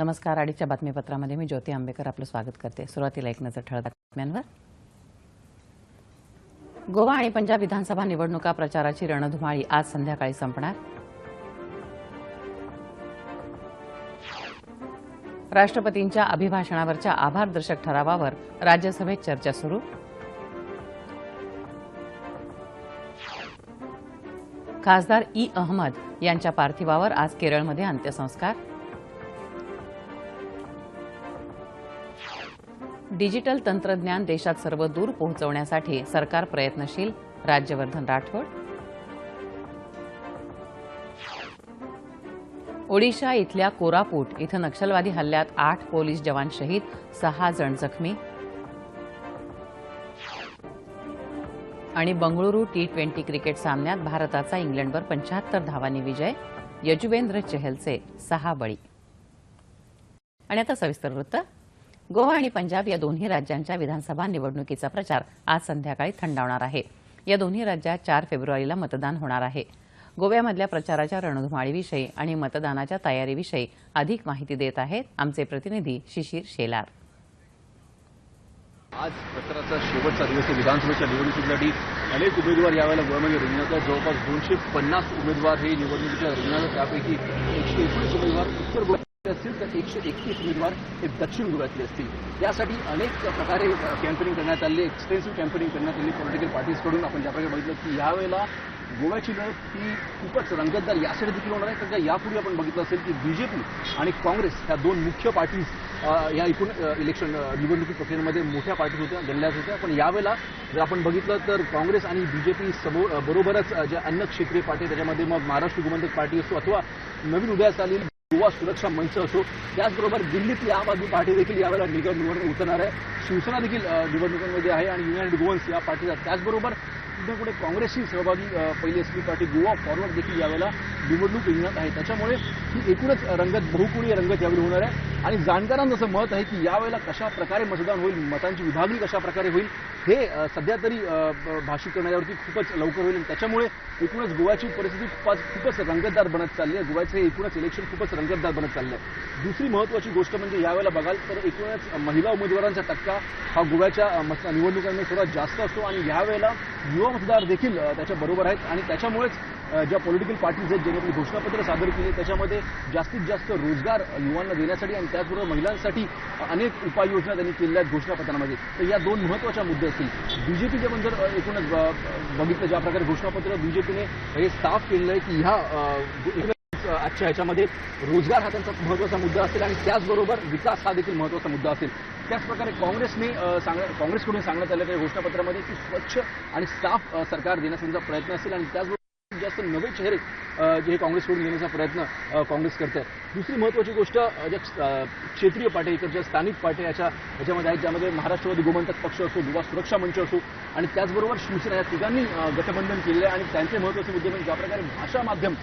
नमस्कार आडीच्या बातमीपत्रामध्ये मी ज्योती आंबेकर आपलं स्वागत करते. सुरुवातीला एक नजर ठळक बातम्यांवर. गोवा आणि पंजाब विधानसभा निवडणुका प्रचाराची रणधुमाळी आज संध्याकाळी संपणार. राष्ट्रपतींच्या अभिभाषणावरच्या आभारदर्शक ठरावावर राज्यसभेत चर्चा सुरू. खासदार ई अहमद यांच्या पार्थिवावर आज केरळमध्ये अंत्यसंस्कार. डिजिटल तंत्रज्ञान देशात सर्व दूर पोहोचवण्यासाठी सरकार प्रयत्नशील. राज्यवर्धन राठोड. ओडिशा इथल्या कोरापूट इथं नक्षलवादी हल्ल्यात आठ पोलीस जवान शहीद सहा जण जखमी. आणि बंगळुरू टी ट्वेंटी क्रिकेट सामन्यात भारताचा इंग्लंडवर पंच्याहत्तर धावांनी विजय. यजुवेंद्र चहलचे सहा बळी. आणि आता सविस्तर वृत्त. गोवा आणि पंजाब या दोन्ही राज्यांच्या विधानसभा निवडणुकीचा प्रचार आज संध्याकाळी थंडावणार आहे. या दोन्ही राज्यात चार फेब्रुवारीला मतदान होणार आहे. गोव्यामधल्या प्रचाराच्या रणधुमाळीविषयी आणि मतदानाच्या तयारीविषयी अधिक माहिती देत आहेत आमचे प्रतिनिधी शिशिर शेलार. आज प्रचाराचा शेवटचा दिवस आहे. विधानसभेच्या निवडणुकीसाठी अनेक उमेदवार यावेळेला गोव्यामध्ये रिंगणात आहेत. जवळपास दोनशे पन्नास उमेदवार हे निवडणुकीच्या रिंगणात त्यापैकी एकशे एकोणीस उमेदवार उत्तर असतील तर एकशे एकतीस उमेदवार हे दक्षिण गोव्यातले असतील. यासाठी अनेक प्रकारे कॅम्पेनिंग करण्यात आली एक्सटेन्सिव्ह कॅम्पेनिंग करण्यात आली. पॉलिटिकल पार्टीजकडून आपण ज्याप्रकारे बघितलं की यावेळेला गोव्याची लढत ही खूपच रंगतदार यासाठी देखील होणार आहे. कारण का यापूर्वी आपण बघितलं असेल की बीजेपी आणि काँग्रेस ह्या दोन मुख्य पार्टीज या एकूण इलेक्शन निवडणुकी प्रक्रियेमध्ये मोठ्या पार्टीज होत्या गणल्याच होत्या. पण यावेळेला जर आपण बघितलं तर काँग्रेस आणि बीजेपी समोर बरोबरच ज्या अन्य क्षेत्रीय पार्टी त्याच्यामध्ये मग महाराष्ट्र गोमंतक पार्टी असो अथवा नवीन उदयास आलेली गोवा सुरक्षा मंच असो त्याचबरोबर दिल्लीतली आम आदमी पार्टी देखील यावेळेला निवड निवडणूक उतरणार आहे. शिवसेना देखील निवडणुकांमध्ये आहे आणि युनायटेड गोवन्स या पार्टीचा. त्याचबरोबर कुठे काँग्रेसची सहभागी पहिली असलेली पार्टी गोवा फॉरवर्ड देखील यावेळेला निवडणूक रिंगणात आहे. त्याच्यामुळे ही एकूणच रंगत बहुकोणीय रंगत यावेळी होणार आहे. आणि जाणकारांचं असं मत आहे की यावेळेला कशा प्रकारे मतदान होईल मतांची विभागणी कशा प्रकारे होईल हे सध्या तरी भाषिक करण्यावरती खूपच लवकर होईल. आणि त्याच्यामुळे एकूणच गोव्याची परिस्थिती खूपच खूपच रंगतदार बनत चालली आहे. गोव्याचं हे एकूणच इलेक्शन खूपच रंगतदार बनत चाललं आहे. दुसरी महत्त्वाची गोष्ट म्हणजे यावेळेला बघाल तर एकूणच महिला उमेदवारांचा टक्का हा गोव्याच्या मत निवडणुकांमध्ये थोडा जास्त असतो. आणि यावेळेला युवा मतदार देखील त्याच्या बरोबर आहेत. आणि त्याच्यामुळेच ज्या पॉलिटिकल पार्टीज आहेत केले आपली घोषणापत्र सादर केले. त्याच्यामध्ये जास्तीत जास्त रोजगार युवांना देण्यासाठी आणि त्याचबरोबर महिलांसाठी अनेक उपाययोजना त्यांनी केलेल्या आहेत घोषणापत्रामध्ये. तर या दोन महत्त्वाच्या मुद्दे असतील. बीजेपीचे पण जर एकूणच बघितलं ज्या प्रकारे घोषणापत्र बीजेपीने हे साफ केलेलं आहे की ह्या आजच्या ह्याच्यामध्ये रोजगार हा त्यांचा महत्त्वाचा मुद्दा असेल आणि त्याचबरोबर विकास हा देखील महत्त्वाचा मुद्दा असेल. त्याचप्रकारे काँग्रेसने अ, सांग काँग्रेसकडून सांगण्यात आलं त्या घोषणापत्रामध्ये की स्वच्छ आणि साफ सरकार देण्याचा प्रयत्न असेल आणि त्याचबरोबर म्हणजे जास्त नवे चेहरे जे हे काँग्रेसकडून घेण्याचा प्रयत्न काँग्रेस करत आहे दुसरी महत्त्वाची गोष्ट ज्या क्षेत्रीय पार्ट्या इकडच्या स्थानिक पार्ट्या याच्या याच्यामध्ये आहेत ज्यामध्ये महाराष्ट्रवादी गोमंतक पक्ष असो युवा सुरक्षा मंच असो आणि त्याचबरोबर शिवसेना या तिघांनी गठबंधन केलेलं आहे. आणि त्यांचे महत्त्वाचे मुद्दे म्हणजे ज्या प्रकारे भाषा माध्यम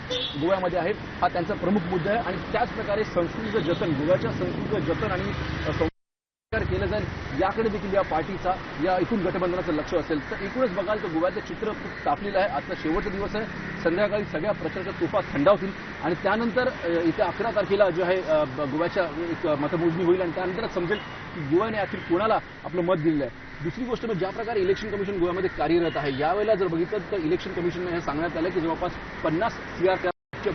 गोव्यामध्ये आहे हा त्यांचा प्रमुख मुद्दा आहे. आणि त्याच प्रकारे संस्कृतीचं जतन गोव्याच्या संस्कृतीचं जतन आणि केलं जाईल. याकडे देखील या पार्टीचा या एकूण गठबंधनाचं लक्ष असेल. तर एकूणच बघाल तर गोव्याचं चित्र खूप तापलेलं आहे. आजचा शेवटचा दिवस आहे. संध्याकाळी सगळ्या प्रचाराच्या तोफा थंडावतील. आणि त्यानंतर येत्या अकरा तारखेला जे आहे गोव्याच्या एक मतमोजणी होईल. आणि त्यानंतरच समजेल की गोव्याने अखेर कोणाला आपलं मत दिलेलं आहे. दुसरी गोष्ट म्हणजे ज्या प्रकारे इलेक्शन कमिशन गोव्यामध्ये कार्यरत आहे यावेळेला जर बघितलं तर इलेक्शन कमिशनने हे सांगण्यात आलं की जवळपास पन्नास सीआर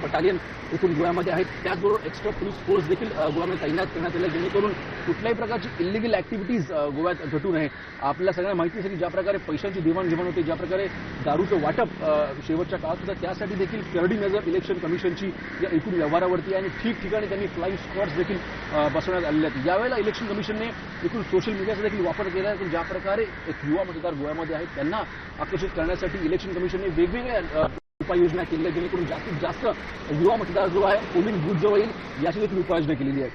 बटालियन इथून गोव्यामध्ये आहेत. त्याचबरोबर एक्स्ट्रा पोलीस फोर्स देखील गोव्यामध्ये तैनात करण्यात आले जेणेकरून कुठल्याही प्रकारची इलिगल ऍक्टिव्हिटीज गोव्यात घटू नये. आपल्या सगळ्यांना माहिती असेल की ज्या प्रकारे पैशांची देवाणघेवाण होते ज्या प्रकारे दारूचं वाटप शेवटच्या काळात होतं त्यासाठी देखील करडी नजर इलेक्शन कमिशनची या एकूण व्यवहारावरती आहे. आणि ठिकठिकाणी त्यांनी फ्लाईंग स्क्वॉड्स देखील बसवण्यात आलेले आहेत. यावेळेला इलेक्शन कमिशनने एकूण सोशल मीडियाचा देखील वापर केला आहे. की ज्या प्रकारे एक युवा मतदार गोव्यामध्ये आहेत त्यांना आकर्षित करण्यासाठी इलेक्शन कमिशनने वेगवेगळ्या उपाययोजना केलेल्या आहे जेणेकरून जास्तीत जास्त युवा मतदार जो आहे पोलिंग बूथ जवळ येईल याची देखील उपाययोजना केलेली आहे.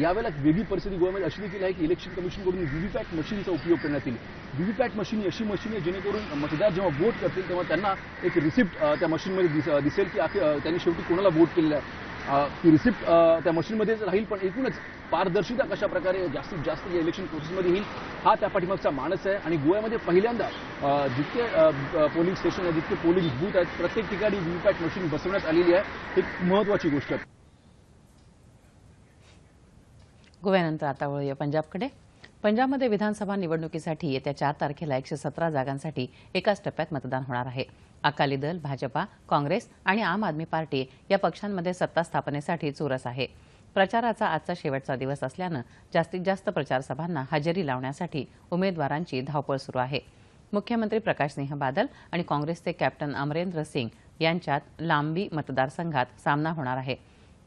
यावेळेला वेगळी परिस्थिती गोव्यामध्ये अशी देखील आहे की इलेक्शन कमिशनकडून व्हीव्हीपॅट मशीनचा उपयोग करण्यात येईल. व्हीव्हीपॅट मशीन ही अशी मशीन आहे जेणेकरून मतदार जेव्हा वोट करतील तेव्हा त्यांना एक रिसिप्ट त्या मशीनमध्ये दिसेल की त्यांनी शेवटी कोणाला वोट केलेला आहे. ती रिसिप्ट त्या मशीनमध्येच राहील पण एकूणच पारदर्शिता कशा प्रकारे जास्तीत जास्त या इलेक्शन प्रोसेसमध्ये येईल हा त्या पाठीमागचा मानस आहे. आणि गोव्यामध्ये पहिल्यांदा जितके पोलिंग स्टेशन आहेत जितके पोलिंग बूथ आहेत प्रत्येक ठिकाणी व्हीव्हीपॅट मशीन बसवण्यात आलेली आहे. एक महत्वाची गोष्ट आहे. गोव्यानंतर आता वळूया पंजाबकडे. पंजाबमध्ये विधानसभा निवडणुकीसाठी येत्या चार तारखेला एकशे सतरा जागांसाठी एकाच टप्प्यात मतदान होणार आहे. अकाली दल भाजपा काँग्रेस आणि आम आदमी पार्टी या पक्षांमध्ये सत्ता स्थापनेसाठी चुरस आहे. प्रचाराचा आजचा शेवटचा दिवस असल्यानं जास्तीत जास्त प्रचारसभांना हजेरी लावण्यासाठी उमेदवारांची धावपळ सुरू आहे. मुख्यमंत्री प्रकाश सिंह बादल आणि काँग्रेसचे कॅप्टन अमरेंद्र सिंग यांच्यात लांबी मतदारसंघात सामना होणार आहे.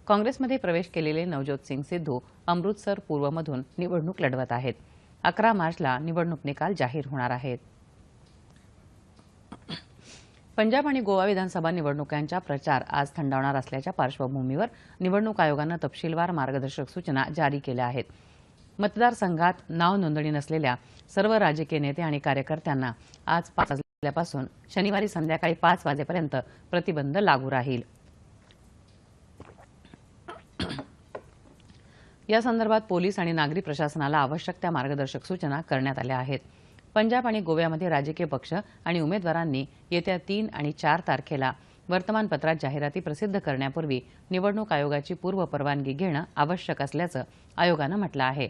काँग्रेसमध्ये प्रवेश केलेले नवज्योत सिंग सिद्धू अमृतसर पूर्वमधून निवडणूक लढवत आहेत. अकरा मार्चला निवडणूक निकाल जाहीर होणार आहेत. पंजाब आणि गोवा विधानसभा निवडणुकांचा प्रचार आज थंडावणार असल्याच्या पार्श्वभूमीवर निवडणूक आयोगानं तपशीलवार मार्गदर्शक सूचना जारी केल्या आहेत. मतदारसंघात नाव नोंदणी नसलेल्या सर्व राजकीय नेते आणि कार्यकर्त्यांना आज पाच वाजल्यापासून शनिवारी संध्याकाळी पाच वाजेपर्यंत प्रतिबंध लागू राहील. या संदर्भात पोलीस आणि नागरी प्रशासनाला आवश्यक त्या मार्गदर्शक सूचना करण्यात आल्या आहेत. पंजाब आणि गोव्यामध्ये राजकीय पक्ष आणि उमेदवारांनी येत्या तीन आणि चार तारखेला वर्तमानपत्रात जाहिराती प्रसिद्ध करण्यापूर्वी निवडणूक आयोगाची पूर्व परवानगी घेणं आवश्यक असल्याचं आयोगानं म्हटलं आहे.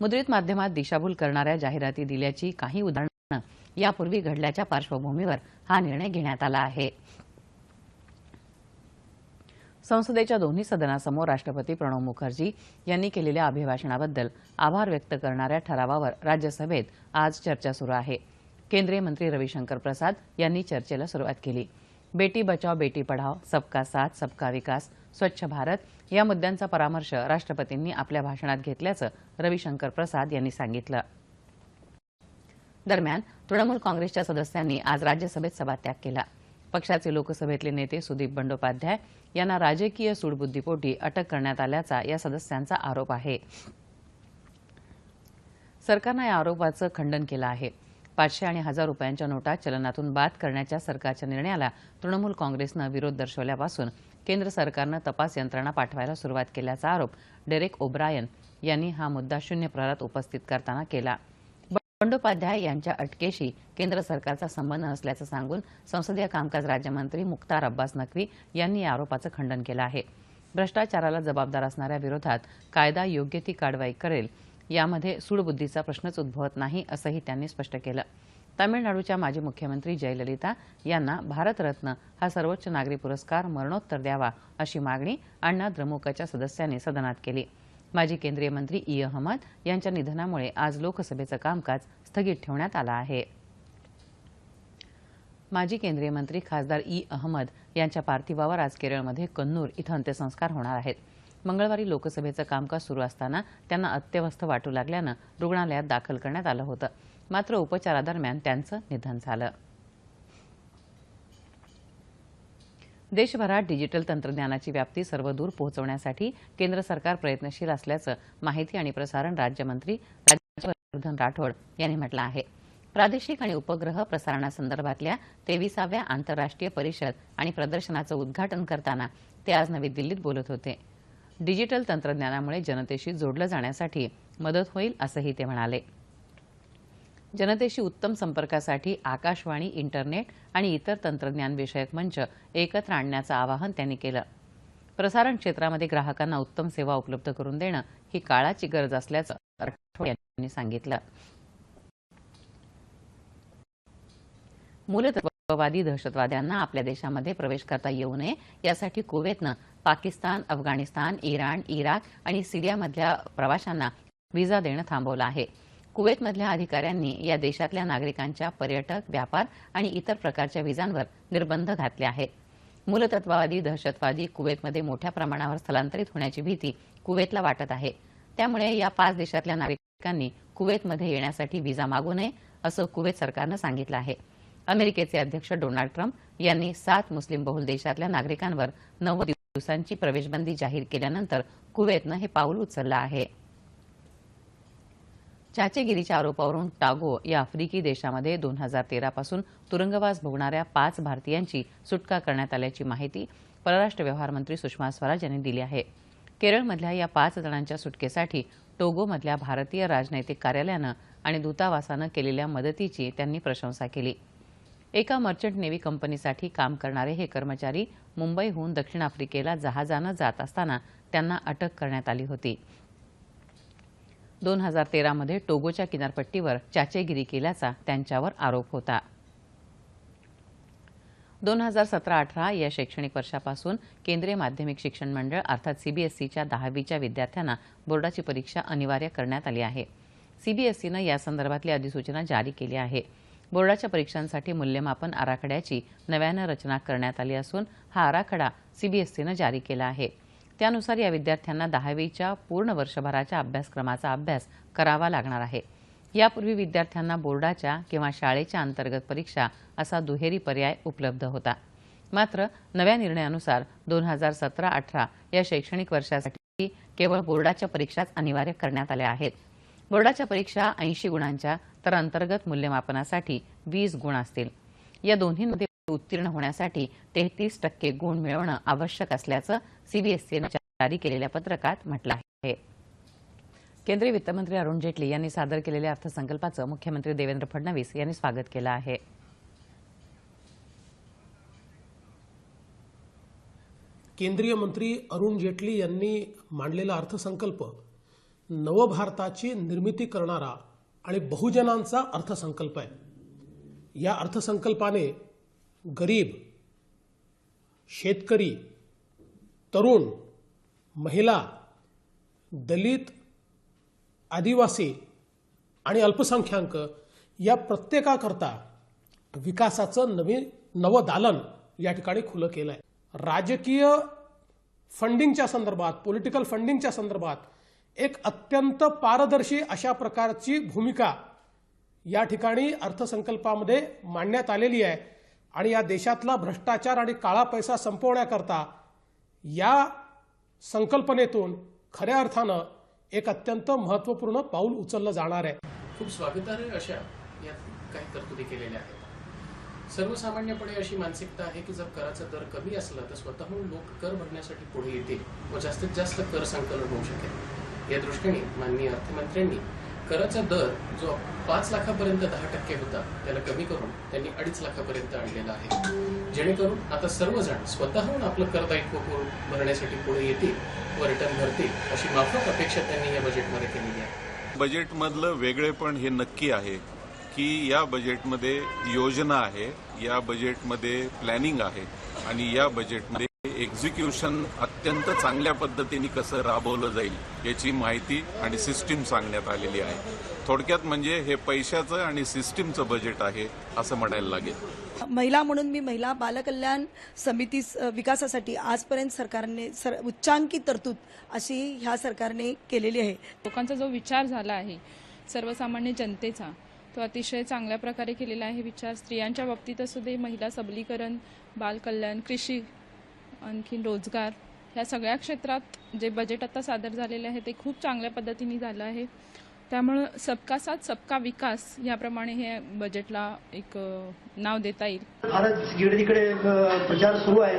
मुद्रित माध्यमात दिशाभूल करणाऱ्या जाहिराती दिल्याची काही उदाहरणं यापूर्वी घडल्याच्या पार्श्वभूमीवर हा निर्णय घेण्यात आला आहे. संसदेच्या दोन्ही सदनासमोर राष्ट्रपती प्रणव मुखर्जी यांनी केलेल्या अभिभाषणाबद्दल आभार व्यक्त करणाऱ्या ठरावावर राज्यसभेत आज चर्चा सुरू आहे. केंद्रीय मंत्री रविशंकर प्रसाद यांनी चर्चेला सुरुवात केली. बेटी बचाव बेटी पढाव सबका साथ सबका विकास स्वच्छ भारत या मुद्द्यांचा परामर्श राष्ट्रपतींनी आपल्या भाषणात घेतल्याचं रविशंकर प्रसाद यांनी सांगितलं. दरम्यान तृणमूल काँग्रेसच्या सदस्यांनी आज राज्यसभेत सभात्याग केला. पक्षाचे लोकसभेतले नेते सुदीप बंडोपाध्याय यांना राजकीय सूडबुद्धीपोटी अटक करण्यात आल्याचा या सदस्यांचा आरोप आहे. सरकारनं या आरोपाचं खंडन केलं आहे. पाचशे आणि हजार रुपयांच्या नोटा चलनातून बाद करण्याच्या सरकारच्या निर्णयाला तृणमूल काँग्रेसनं विरोध दर्शवल्यापासून केंद्र सरकारनं तपास यंत्रणा पाठवायला सुरुवात केल्याचा आरोप डेरेक ओब्रायन यांनी हा मुद्दा शून्य प्रहरात उपस्थित करताना केला. बंडोपाध्याय यांच्या अटकेशी केंद्र सरकारचा संबंध नसल्याचं सांगून संसदीय कामकाज राज्यमंत्री मुख्तार अब्बास नक्वी यांनी या आरोपाचं खंडन केलं आहे. भ्रष्टाचाराला जबाबदार असणाऱ्या विरोधात कायदा योग्य ती कारवाई करेल यामध्ये सूडबुद्धीचा प्रश्नच उद्भवत नाही असंही त्यांनी स्पष्ट केलं. तामिळनाडूच्या माजी मुख्यमंत्री जयललिता यांना भारतरत्न हा सर्वोच्च नागरी पुरस्कार मरणोत्तर द्यावा अशी मागणी अण्णा द्रमुकच्या सदस्यांनी सदनात केली. माजी केंद्रीय मंत्री ई. अहमद यांच्या निधनामुळे आज लोकसभेचं कामकाज स्थगित ठेवण्यात आलं आहे. माजी केंद्रीय मंत्री खासदार ई. अहमद यांच्या पार्थिवावर आज केरळमध्ये कन्नूर इथं अंत्यसंस्कार होणार आहेत. मंगळवारी लोकसभेचं कामकाज सुरू असताना त्यांना अत्यवस्थ वाटू लागल्यानं रुग्णालयात दाखल करण्यात आलं होतं. मात्र उपचारादरम्यान त्यांचं निधन झालं. देशभरात डिजिटल तंत्रज्ञानाची व्याप्ती सर्वदूर पोहोचवण्यासाठी केंद्र सरकार प्रयत्नशील असल्याचं माहिती आणि प्रसारण राज्यमंत्री राज्यवर्धन राठोड यांनी म्हटलं आहे. प्रादेशिक आणि उपग्रह प्रसारणासंदर्भातल्या तेविसाव्या आंतरराष्ट्रीय परिषद आणि प्रदर्शनाचं उद्घाटन करताना ते आज नवी दिल्लीत बोलत होते. डिजिटल तंत्रज्ञानामुळे जनतेशी जोडलं जाण्यासाठी मदत होईल असंही ते म्हणाले. जनतेशी उत्तम संपर्कासाठी आकाशवाणी इंटरनेट आणि इतर तंत्रज्ञान विषयक मंच एकत्र आणण्याचं आवाहन त्यांनी केलं. प्रसारण क्षेत्रामध्ये ग्राहकांना उत्तम सेवा उपलब्ध करून देणं ही काळाची गरज असल्याचं राठोड यांनी सांगितलं. मूलतत्ववादी दहशतवाद्यांना आपल्या देशामध्ये प्रवेश करता येऊ नये यासाठी कुवेतनं पाकिस्तान अफगाणिस्तान इराण इराक आणि सिरियामधल्या प्रवाशांना व्हिसा देणं थांबवलं आहे. कुवेतमधल्या अधिकाऱ्यांनी या देशातल्या नागरिकांच्या पर्यटक व्यापार आणि इतर प्रकारच्या विजांवर निर्बंध घातले आहेत. मूलतत्ववादी दहशतवादी कुवेतमध्ये मोठ्या प्रमाणावर स्थलांतरित होण्याची भीती कुवेतला वाटत आहे. त्यामुळे या पाच देशातल्या नागरिकांनी कुवेतमध्ये येण्यासाठी व्हिसा मागू नये असं कुवेत सरकारनं सांगितलं आहे. अमेरिकेचे अध्यक्ष डोनाल्ड ट्रम्प यांनी सात मुस्लिम बहुल देशातल्या नागरिकांवर नव्वद दिवसांची प्रवेशबंदी जाहीर केल्यानंतर कुवेतनं हे पाऊल उचललं आहे. चाचेगिरीच्या आरोपावरून टागो या आफ्रिकी देशामध्ये दोन हजार तेरापासून तुरुंगवास भोगणाऱ्या पाच भारतीयांची सुटका करण्यात आल्याची माहिती परराष्ट्र व्यवहार मंत्री सुषमा स्वराज यांनी दिली आहे. केरळमधल्या या पाच जणांच्या सुटकेसाठी टोगोमधल्या भारतीय राजनैतिक कार्यालयानं आणि दूतावासानं केलेल्या मदतीची त्यांनी प्रशंसा केली. एका मर्चंट नेव्ही कंपनीसाठी काम करणारे हे कर्मचारी मुंबईहून दक्षिण आफ्रिकेला जहाजानं जात असताना त्यांना अटक करण्यात आली होती. दोन हजार तेरामध्ये टोगोच्या किनारपट्टीवर चाचेगिरी केल्याचा त्यांच्यावर आरोप होता. दोन हजार सतरा अठरा या शैक्षणिक वर्षापासून केंद्रीय माध्यमिक शिक्षण मंडळ अर्थात सीबीएसईच्या दहावीच्या विद्यार्थ्यांना बोर्डाची परीक्षा अनिवार्य करण्यात आली आहे. सीबीएसईनं यासंदर्भातली अधिसूचना जारी केली आहे. बोर्डाच्या परीक्षांसाठी मूल्यमापन आराखड्याची नव्यानं रचना करण्यात आली असून हा आराखडा सीबीएसईनं जारी केला आहे. त्यानुसार या विद्यार्थ्यांना दहावीच्या पूर्ण वर्षभराच्या अभ्यासक्रमाचा अभ्यास करावा लागणार आहे. यापूर्वी विद्यार्थ्यांना बोर्डाच्या किंवा शाळेच्या अंतर्गत परीक्षा असा दुहेरी पर्याय उपलब्ध होता. मात्र नव्या निर्णयानुसार दोन हजार सतरा अठरा या शैक्षणिक वर्षासाठी केवळ बोर्डाच्या परीक्षाच अनिवार्य करण्यात आल्या आहेत. बोर्डाच्या परीक्षा ऐंशी गुणांच्या तर अंतर्गत मूल्यमापनासाठी वीस गुण असतील. या दोन्हीमध्ये उत्तीर्ण होण्यासाठी तेहतीस टक्के गुण मिळवणं आवश्यक असल्याचं सीबीएसईनं जारी केलेल्या पत्रकात म्हटलं आहे. केंद्रीय वित्तमंत्री अरुण जेटली यांनी सादर केलेल्या अर्थसंकल्पाचं मुख्यमंत्री देवेंद्र फडणवीस यांनी स्वागत केलं आहे. केंद्रीय मंत्री अरुण जेटली यांनी मांडलेला अर्थसंकल्प नवभारताची निर्मिती करणारा आणि बहुजनांचा अर्थसंकल्प आहे. या अर्थसंकल्पाने गरीब शेतकरी तरुण महिला दलित आदिवासी आणि अल्पसंख्याक या प्रत्येकाकरता विकासाचं नवीन नवं दालन या ठिकाणी खुलं केलं आहे राजकीय फंडिंगच्या संदर्भात पॉलिटिकल फंडिंगच्या संदर्भात एक अत्यंत पारदर्शी अशा प्रकारची भूमिका या ठिकाणी अर्थसंकल्पामध्ये मांडण्यात आलेली आहे. आणि या देशातला भ्रष्टाचार आणि काळा पैसा संपवण्याकरता या संकल्पनेतून खऱ्या अर्थानं एक अत्यंत महत्त्वपूर्ण पाऊल उचललं जाणार आहे. खूप स्वागतार्ह अशा यात काही तरतुदी केलेल्या आहेत. सर्वसामान्यपणे अशी मानसिकता आहे की जर कराचा दर कमी असला तर स्वतःहून लोक कर भरण्यासाठी पुढे येतील व जास्तीत जास्त कर संकलन होऊ शकेल. या दृष्टीने माननीय अर्थमंत्र्यांनी कराचा दर जो पाच लाखापर्यंत दहा टक्के होता त्याला कमी करून त्यांनी अडीच लाखापर्यंत आणलेला आहे. जेणेकरून आता सर्वजण स्वतःहून आपलं कर दायित्व भरण्यासाठी पुढे येतील व रिटर्न भरतील अशी माफक अपेक्षा त्यांनी या बजेटमध्ये केलेली आहे. बजेटमधलं वेगळेपण हे नक्की आहे की या बजेटमध्ये योजना आहे या बजेटमध्ये प्लॅनिंग आहे आणि या बजेटमध्ये एक्झिक्युशन अत्यंत चांगल्या पद्धतीने कसं राबवलं जाईल याची माहिती आणि सिस्टीम सांगण्यात आलेली आहे. थोडक्यात म्हणजे हे पैशाचं आणि सिस्टीमचं बजेट आहे असं म्हणायला लागेल. महिला म्हणून मी महिला बालकल्याण समिती विकासासाठी आजपर्यंत सरकारने सर उच्चांकी तरतूद अशी ह्या सरकारने केलेली आहे. लोकांचा जो विचार झाला आहे सर्वसामान्य जनतेचा तो अतिशय चांगल्या प्रकारे केलेला आहे विचार. स्त्रियांच्या बाबतीत असू दे महिला सबलीकरण बालकल्याण कृषी आणखीन रोजगार ह्या सगळ्या क्षेत्रात जे बजेट आता सादर झालेले आहे ते खूप चांगल्या पद्धतीने झालं आहे. त्यामुळं सबका साथ सबका विकास याप्रमाणे हे बजेटला एक नाव देता येईल. फारच तिकडे प्रचार सुरू आहे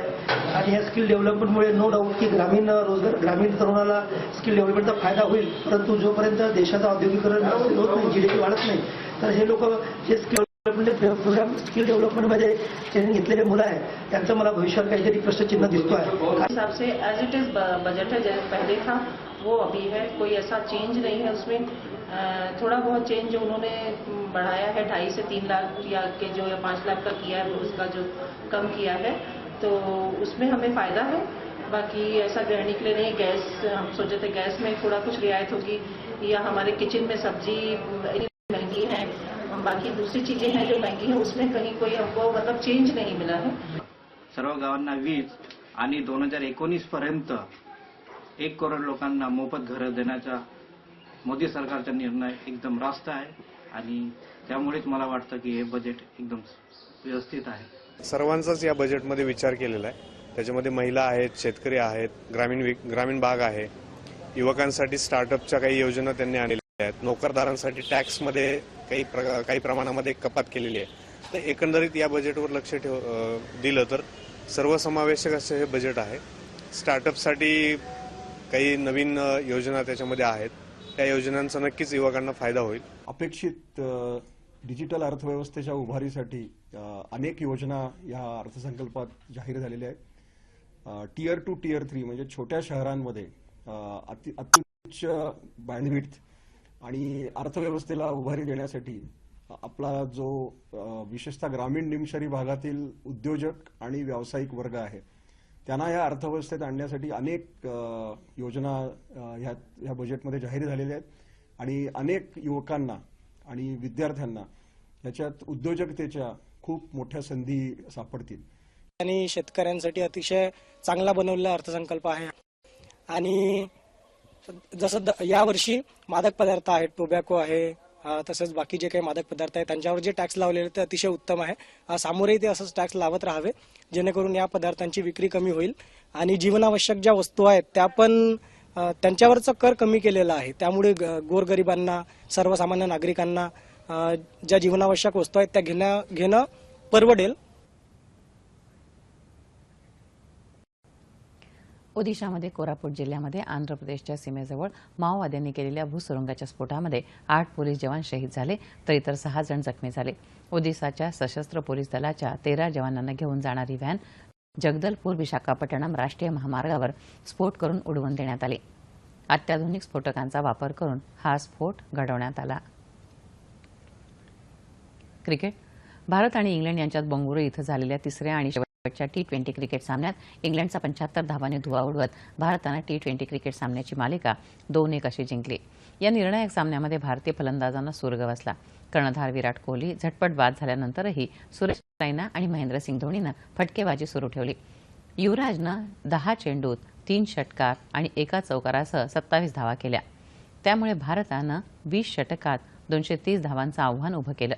आणि या स्किल डेव्हलपमेंटमुळे नो डाऊट की ग्रामीण रोजगार ग्रामीण तरुणाला स्किल डेव्हलपमेंटचा फायदा होईल. परंतु जोपर्यंत देशाचं औद्योगिकरण होत नाही जीडीपी वाढत नाही तर हे लोक जे स्किल डेव्हलपमेंट प्रोग्राम स्किल डेव्हलपमेंटमध्ये ट्रेनिंग घेतलेले मुलं आहेत, त्यांचं मला भविष्यात काहीतरी प्रश्नचिन्ह दिसतो आहे हिसाब एज इट इज़ बजट है पहले था, वो अभी है, कोई ऐसा चेंज नहीं है उसमें। थोड़ा बहुत चेंज जो उन्होंने बढ़ाया है, ढाई से तीन लाख या के जो, या पाँच लाख का किया है, उसका जो कम किया है तो उसमें हमें फ़ायदा है। बाकी ऐसा गृहिणी के लिए नहीं, गैस, हम सोचे थे गैस में थोड़ा कुछ रियायत होगी या हमारे किचन में सब्ज़ी बाकी दूसरी चीजें हैं जो महंगी हैं उसमें कहीं कोई हमको मतलब चेंज नहीं मिला है। सर्व गावांना वीज आणि दोन हजार एकोणीस पर्यंत एक करोड लोकांना मोफत घरं देण्याचा मोदी सरकारचा निर्णय एकदम रास्त आहे आणि त्यामुळेच मला वाटतं की हे बजेट एकदम व्यवस्थित आहे. सर्वांचाच या बजेटमध्ये विचार केलेला आहे. त्याच्यामध्ये महिला आहेत शेतकरी आहेत ग्रामीण वि- ग्रामीण भाग आहे. युवकांसाठी स्टार्टअपच्या काही योजना त्यांनी आणलेल्या आहेत. नोकरदारांसाठी टॅक्समध्ये काही प्र- काही प्रमाणामध्ये कपात केलेली आहे. तर एकंदरीत या बजेटवर लक्ष ठेव दिलं तर सर्वसमावेशक असं हे बजेट आहे. स्टार्टअपसाठी काही नवीन योजना त्याच्यामध्ये आहेत. त्या योजनांचा नक्कीच युवकांना फायदा होईल. अपेक्षित डिजिटल अर्थव्यवस्थेच्या उभारीसाठी अनेक योजना या अर्थसंकल्पात जाहीर झालेल्या आहेत. टियर टू टियर थ्री म्हणजे छोट्या शहरांमध्ये अति अत्युच्च बँडविड्थ आणि अर्थव्यवस्थेला उभारी देण्यासाठी आपला जो विशेषतः ग्रामीण निमशहरी भागातील उद्योजक आणि व्यावसायिक वर्ग आहे त्यांना या अर्थव्यवस्थेत आणण्यासाठी अनेक योजना ह्या ह्या बजेटमध्ये जाहीर झालेल्या आहेत. आणि अनेक युवकांना आणि विद्यार्थ्यांना याच्यात उद्योजकतेच्या खूप मोठ्या संधी सापडतील. आणि शेतकऱ्यांसाठी अतिशय चांगला बनवलेला अर्थसंकल्प आहे. आणि जसं द- यावर्षी मादक पदार्थ आहेत टोबॅको आहे तसंच बाकी जे काही मादक पदार्थ आहेत त्यांच्यावर जे टॅक्स लावलेले ते अतिशय उत्तम आहे. सामोरेही ते असंच टॅक्स लावत राहावे जेणेकरून या पदार्थांची विक्री कमी होईल आणि जीवनावश्यक ज्या वस्तू आहेत त्या पण त्यांच्यावरचा कर कमी केलेला आहे. त्यामुळे ग- गोरगरिबांना सर्वसामान्य नागरिकांना ज्या जीवनावश्यक वस्तू आहेत त्या घेणं घेणं परवडेल. ओदिशामध्ये कोरापूट जिल्ह्यामध्ये आंध्र प्रदेशच्या सीमेजवळ माओवाद्यांनी केलेल्या भूसुरुंगाच्या स्फोटामध्ये आठ पोलीस जवान शहीद झाले तर इतर सहा जण जखमी झाले. ओदिशाच्या सशस्त्र पोलीस दलाच्या तेरा जवानांना घेऊन जाणारी व्हॅन जगदलपूर विशाखापट्टणम राष्ट्रीय महामार्गावर स्फोट करून उडवून देण्यात आली. अत्याधुनिक स्फोटकांचा वापर करून हा स्फोट घडवण्यात आला. क्रिकेट. भारत आणि इंग्लंड यांच्यात बंगळुरू इथं झालेल्या तिसऱ्या आणि शेवटच्या टी ट्वेंटी क्रिकेट सामन्यात इंग्लंडचा पंच्याहत्तर धावांनी धुवा उडवत भारतानं टी ट्वेंटी क्रिकेट सामन्याची मालिका दोन एक अशी जिंकली. या निर्णायक सामन्यामध्ये भारतीय फलंदाजांना सूर बसला. कर्णधार विराट कोहली झटपट बाद झाल्यानंतरही सुरेश रायना आणि महेंद्रसिंग धोनीनं फटकेबाजी सुरू ठेवली. युवराजनं दहा चेंडूत तीन षटकार आणि एका चौकारासह सत्तावीस धावा केल्या. त्यामुळे भारतानं वीस षटकात दोनशे तीस धावांचं आव्हान उभं केलं.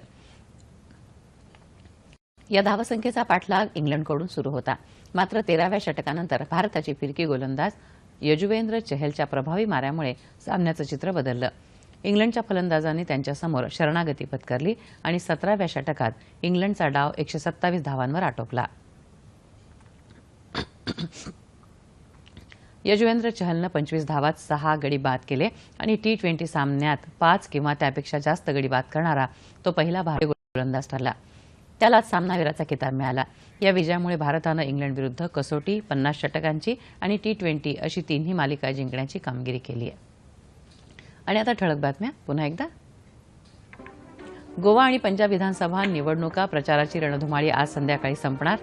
या धावसंख्येचा पाठलाग इंग्लंडकडून सुरू होता. मात्र तेराव्या षटकानंतर भारताची फिरकी गोलंदाज यजुवेंद्र चहलच्या प्रभावी माऱ्यामुळे सामन्याचं चित्र बदललं. इंग्लंडच्या फलंदाजांनी त्यांच्यासमोर शरणागती पत्करली आणि सतराव्या षटकात इंग्लंडचा डाव एकशे सत्तावीस धावांवर आटोपला. यजुवेंद्र चहलनं पंचवीस धावात सहा गडी बाद केले आणि टी ट्वेंटी सामन्यात पाच किंवा त्यापेक्षा जास्त गडी बाद करणारा तो पहिला भारतीय गोलंदाज ठरला. त्याला सामनावीराचा किताब मिळाला. या विजयामुळे भारतानं इंग्लंडविरुद्ध कसोटी पन्नास षटकांची आणि टी ट्वेंटी अशी तिन्ही मालिका जिंकण्याची कामगिरी केली आहे. आणि आता ठळक बातम्या. पुन्हा एकदा. गोवा आणि पंजाब विधानसभा निवडणुका प्रचाराची रणधुमाळी आज संध्याकाळी संपणार.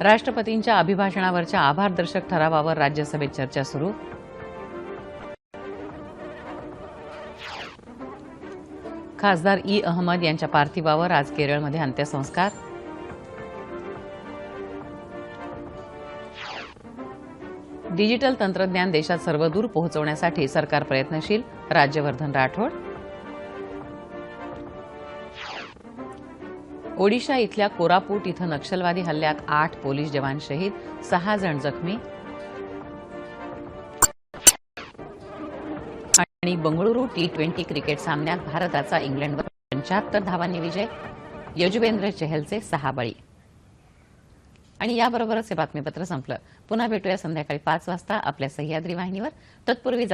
राष्ट्रपतींच्या अभिभाषणावरच्या आभारदर्शक ठरावावर राज्यसभेत चर्चा सुरू. खासदार ई अहमद यांच्या पार्थिवावर आज केरळमध्ये अंत्यसंस्कार. डिजिटल तंत्रज्ञान देशात सर्वदूर पोहोचवण्यासाठी सरकार प्रयत्नशील. राज्यवर्धन राठोड. ओडिशा इथल्या कोरापूट इथं नक्षलवादी हल्ल्यात आठ पोलीस जवान शहीद सहा जण जखमी. बंगळुरू टी ट्वेंटी क्रिकेट सामन्यात भारताचा इंग्लंडवर पंच्याहत्तर धावांनी विजय यजुवेंद्र चहलचे सहा बळी. आणि याबरोबरच हे बातमीपत्र संपलं. पुन्हा भेटूया संध्याकाळी पाच वाजता आपल्या सह्याद्री वाहिनीवर. तत्पूर्वी